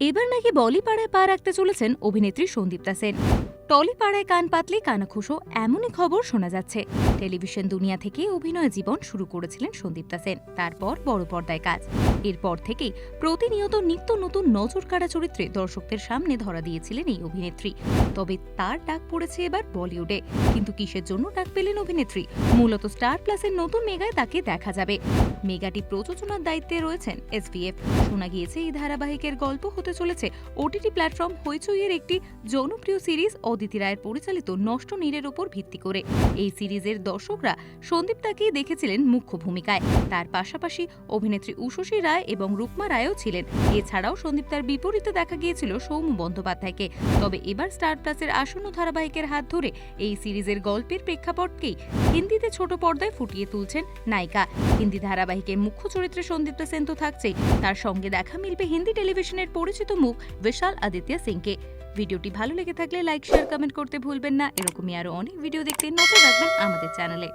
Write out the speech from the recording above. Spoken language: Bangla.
এবার নাকি বলি পাড়ায় পা রাখতে চলেছেন অভিনেত্রী সন্দীপ্তা সেন টলিপাড়ায় কান পাতলে কানাখুশো এমনই খবর শোনা যাচ্ছে। টেলিভিশন দুনিয়া থেকে অভিনয় জীবন শুরু করেছিলেন সন্দীপ্তা সেন, তারপর বড় পর্দায় কাজ। এরপর থেকেই প্রতিনিয়ত নিত্য নতুন নজর কাড়া চরিত্রে দর্শকদের সামনে ধরা দিয়েছিলেন এই অভিনেত্রী। তবে তার ডাক পড়েছে এবার বলিউডে। কিন্তু কিসের জন্য ডাক পেলেন অভিনেত্রী? মূলত স্টার প্লাসের নতুন মেগায় তাকে দেখা যাবে। মেগাটি প্রযোজনার দায়িত্বে রয়েছেন এসভিএফ। শোনা গিয়েছে এই ধারাবাহিকের গল্প হতে চলেছে ওটিটি প্ল্যাটফর্ম হইচইয়ের একটি জনপ্রিয় সিরিজ অদিতি রায়ের পরিচালিত নষ্ট নীরের উপর ভিত্তি করে। এই সিরিজের দর্শকরা সন্দীপ্তাকেই দেখেছিলেন মুখ্য ভূমিকায়। তার পাশাপাশি অভিনেত্রী উষসী রায় এবং রুকমা রায়ও ছিলেন। এছাড়াও সন্দীপ তার বিপরীতে দেখা গিয়েছিল সৌম্য বন্দ্যোপাধ্যায়কে। তবে এবার স্টার প্লাসের আসন্ন ধারাবাহিকের হাত ধরে এই সিরিজের গল্পের প্রেক্ষাপটকেই হিন্দিতে ছোট পর্দায় ফুটিয়ে তুলছেন নায়িকা। হিন্দি ধারাবাহিকে মুখ্য চরিত্রে সন্দীপ্তা সেন তো থাকছেই তার সঙ্গে দেখা মিলবে হিন্দি টেলিভিশনের পরিচিত মুখ, বিশাল আদিত্য সিংকে। ভিডিওটি ভালো লেগে থাকলে লাইক, শেয়ার কমেন্ট করতে ভুলবেন না। এরকমই আরও অনেক ভিডিও দেখতে নজর রাখবেন আমাদের চ্যানেলে।